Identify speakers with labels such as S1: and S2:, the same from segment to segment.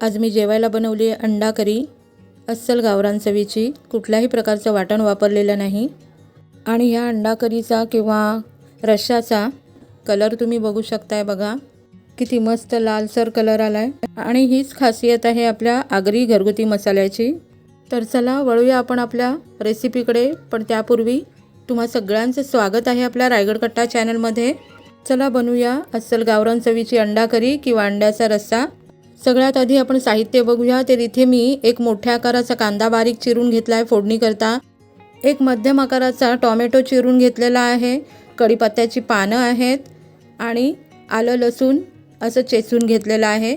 S1: आज मी जेवायला बनवली आहे अंडा करी अस्सल गावरान चवीची कुठल्याही प्रकारचं वाटण वापरलेलं नाही. आणि ह्या अंडा करीचा किंवा रश्शाचा कलर तुम्ही बघू शकताय बघा. किती मस्त लालसर कलर आला आहे आणि हीच खासियत आहे आपल्या आगरी घरगुती मसाल्याची. तर चला वळूया आपण आपल्या रेसिपीकडे. पण त्यापूर्वी तुम्हा सगळ्यांचं स्वागत आहे आपल्या रायगड कट्टा चॅनलमध्ये. चला बनवूया अस्सल गावरान चवीची अंडा करी किंवा अंड्याचा रस्सा. सगळ्यात आधी आपण साहित्य बघूया. तर इथे मी एक मोठ्या आकाराचा कांदा बारीक चिरून घेतला आहे फोडणीकरता एक मध्यम आकाराचा टॉमॅटो चिरून घेतलेला आहे. कढीपत्त्याची पानं आहेत आणि आलं लसूण असं चेचून घेतलेलं आहे.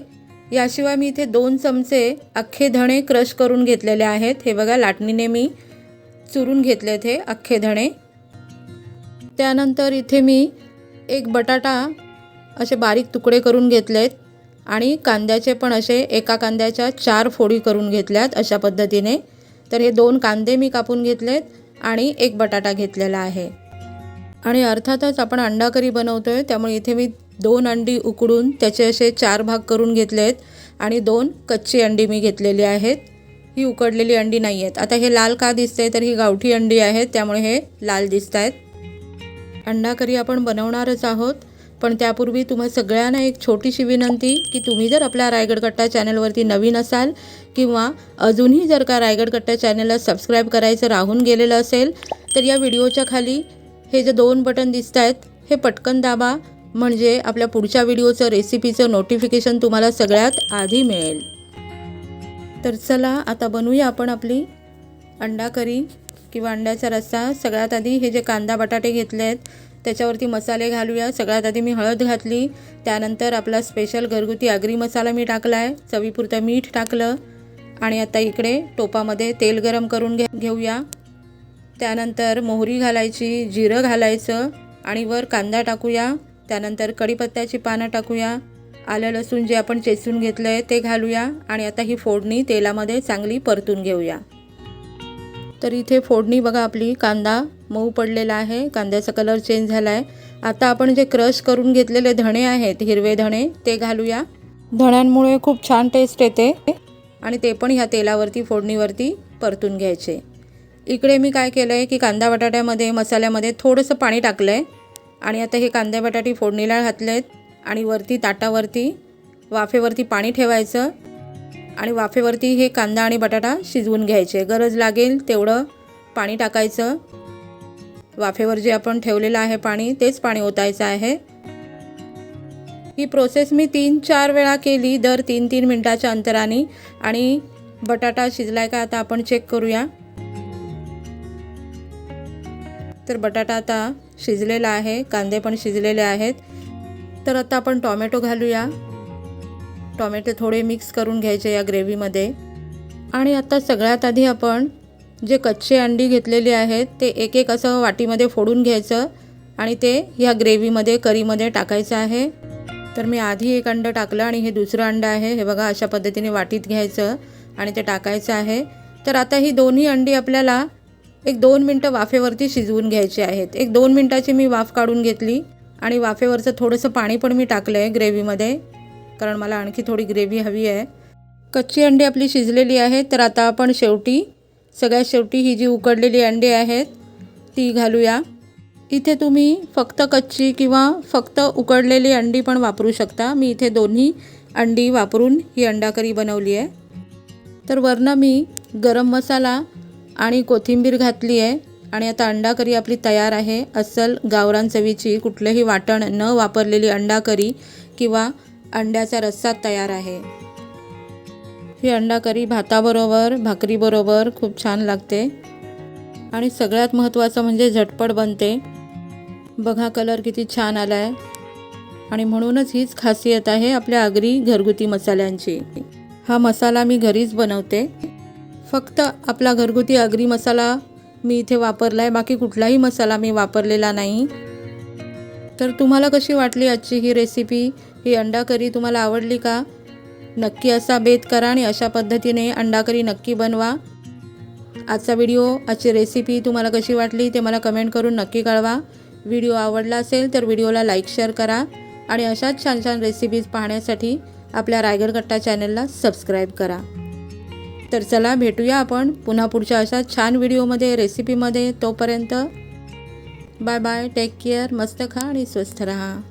S1: याशिवाय मी इथे दोन चमचे अख्खे धणे क्रश करून घेतलेले आहेत. हे बघा लाटणीने मी चुरून घेतले हे अख्खे धणे. त्यानंतर इथे मी एक बटाटा असे बारीक तुकडे करून घेतलेत. आणि कांद्याचे पण असे एका कांद्याच्या चार फोडी करून घेतल्यात अशा पद्धतीने. तर हे दोन कांदे मी कापून घेतलेत आणि एक बटाटा घेतलेला आहे. आणि अर्थातच आपण अंडा करी बनवतो आहे त्यामुळे इथे मी दोन अंडी उकडून त्याचे असे चार भाग करून घेतले आहेत आणि दोन कच्ची अंडी मी घेतलेली आहेत. ही उकडलेली अंडी नाही आहेत आता हे लाल का दिसते तर ही गावठी अंडी आहेत त्यामुळे हे लाल दिसत आहेत अंडा करी आपण बनवणारच आहोत. पण त्यापूर्वी तुम्हा सगळ्यांना एक छोटीशी विनंती की तुम्ही जर आपल्या रायगड कट्टा चॅनलवरती नवीन असाल किंवा अजूनही जर का रायगड कट्टा चॅनलला सबस्क्राईब करायचं राहून गेलेलं असेल तर या व्हिडिओच्या खाली हे जे दोन बटन दिसत आहेत हे पटकन दाबा. म्हणजे आपल्या पुढच्या व्हिडिओचं रेसिपीचं नोटिफिकेशन तुम्हाला सगळ्यात आधी मिळेल. तर चला आता बनवूया आपण आपली अंडा करी किंवा अंड्याचा रस्सा. सगळ्यात आधी हे जे कांदा बटाटे घेतले आहेत त्याच्यावरती मसाले घालूया. सगळ्यात आधी मी हळद घातली. त्यानंतर आपला स्पेशल घरगुती आगरी मसाला मी टाकला आहे चवीपुरतं मीठ टाकलं. आणि आता इकडे टोपामध्ये तेल गरम करून घे घेऊया. त्यानंतर मोहरी घालायची जिरं घालायचं आणि वर कांदा टाकूया. त्यानंतर कढीपत्त्याची पानं टाकूया. आलं लसूण जे आपण चेचून घेतलं आहे ते घालूया. आणि आता ही फोडणी तेलामध्ये चांगली परतून घेऊया. तर इथे फोडणी बघा आपली कांदा. मऊ पडलेला आहे कांद्याचा कलर चेंज झाला आहे आता आपण जे क्रश करून घेतलेले धणे आहेत हिरवे धणे ते घालूया. धण्यांमुळे खूप छान टेस्ट येते. आणि ते पण ह्या तेलावरती फोडणीवरती परतून घ्यायचे. इकडे मी काय केलं आहे की कांदा बटाट्यामध्ये मसाल्यामध्ये थोडंसं पाणी टाकलं आहे आणि आता हे कांदा बटाटे फोडणीला घातले आहेत आणि वरती ताटावरती वाफेवरती पाणी ठेवायचं. आणि वाफेवरती हे कांदा आणि बटाटा शिजवून घ्यायचे. गरज लागेल तेवढं पाणी टाकायचं. वाफेवर जे आपण ठेवलेलं आहे पाणी तेच पाणी ओतायचं आहे. ही प्रोसेस मी तीन चार वेळा केली दर तीन तीन मिनटाच्या अंतराने. आणि बटाटा शिजलाय का आता आपण चेक करूया. तर बटाटा आता शिजलेला आहे कांदे पण शिजलेले आहेत. तर आता आपण टॉमॅटो घालूया. टॉमॅटो थोडे मिक्स करून घ्यायचे या ग्रेव्हीमध्ये आणि आता सगळ्यात आधी आपण जे कच्चे अंडी घेतलेली आहेत ते एक एक असं वाटीमध्ये फोडून घ्यायचं आणि ते ह्या ग्रेव्हीमध्ये करीमध्ये टाकायचं आहे. तर मी आधी एक अंडं टाकलं आणि हे दुसरं अंडं आहे. हे बघा अशा पद्धतीने वाटीत घ्यायचं आणि ते टाकायचं आहे. तर आता ही दोन्ही अंडी आपल्याला एक दोन मिनटं वाफेवरती शिजवून घ्यायची आहेत. एक दोन मिनटाची मी वाफ काढून घेतली आणि वाफेवरचं थोडंसं पाणी पण मी टाकलं आहे ग्रेव्हीमध्ये कारण मला आणखी थोडी ग्रेव्ही हवी आहे. कच्ची अंडी आपली शिजलेली आहे. तर आता आपण शेवटी सगळ्यात शेवटी ही जी उकडलेली अंडी आहेत ती घालूया. इथे तुम्ही फक्त कच्ची किंवा फक्त उकडलेली अंडी पण वापरू शकता. मी इथे दोन्ही अंडी वापरून ही अंडा करी बनवली आहे. तर वरनं मी गरम मसाला आणि कोथिंबीर घातली आहे आणि आता अंडा करी आपली तयार आहे. अस्सल गावरान चवीची कुठलंही वाटण न वापरलेली अंडा करी किंवा अंड्याचा रस्सा तयार आहे. ही अंडा करी भाताबरोबर भाकरीबरोबर खूप छान लागते. आणि सगळ्यात महत्त्वाचं म्हणजे झटपट बनते. बघा कलर किती छान आला आहे आणि म्हणूनच हीच खासियत आहे आपल्या आगरी घरगुती मसाल्यांची. हा मसाला मी घरीच बनवते. फक्त आपला घरगुती आगरी मसाला मी इथे वापरला आहे बाकी कुठलाही मसाला मी वापरलेला नाही. तर तुम्हाला कशी वाटली आजची ही रेसिपी ही अंडा करी तुम्हाला आवडली का? नक्की असा बेत करा आणि अशा पद्धतीने अंडा करी नक्की बनवा. आजचा व्हिडिओ आजची रेसिपी तुम्हाला कशी वाटली ते मला कमेंट करून नक्की कळवा. व्हिडिओ आवडला असेल तर व्हिडिओला लाईक शेअर करा आणि अशाच छान छान रेसिपीज पाहण्यासाठी आपल्या रायगड कट्टा चॅनलला सबस्क्राईब करा. तर चला भेटूया आपण पुन्हा पुढच्या अशा छान व्हिडिओमध्ये रेसिपीमध्ये तोपर्यंत. बाय बाय टेक केअर मस्त खा आणि स्वस्थ रहा.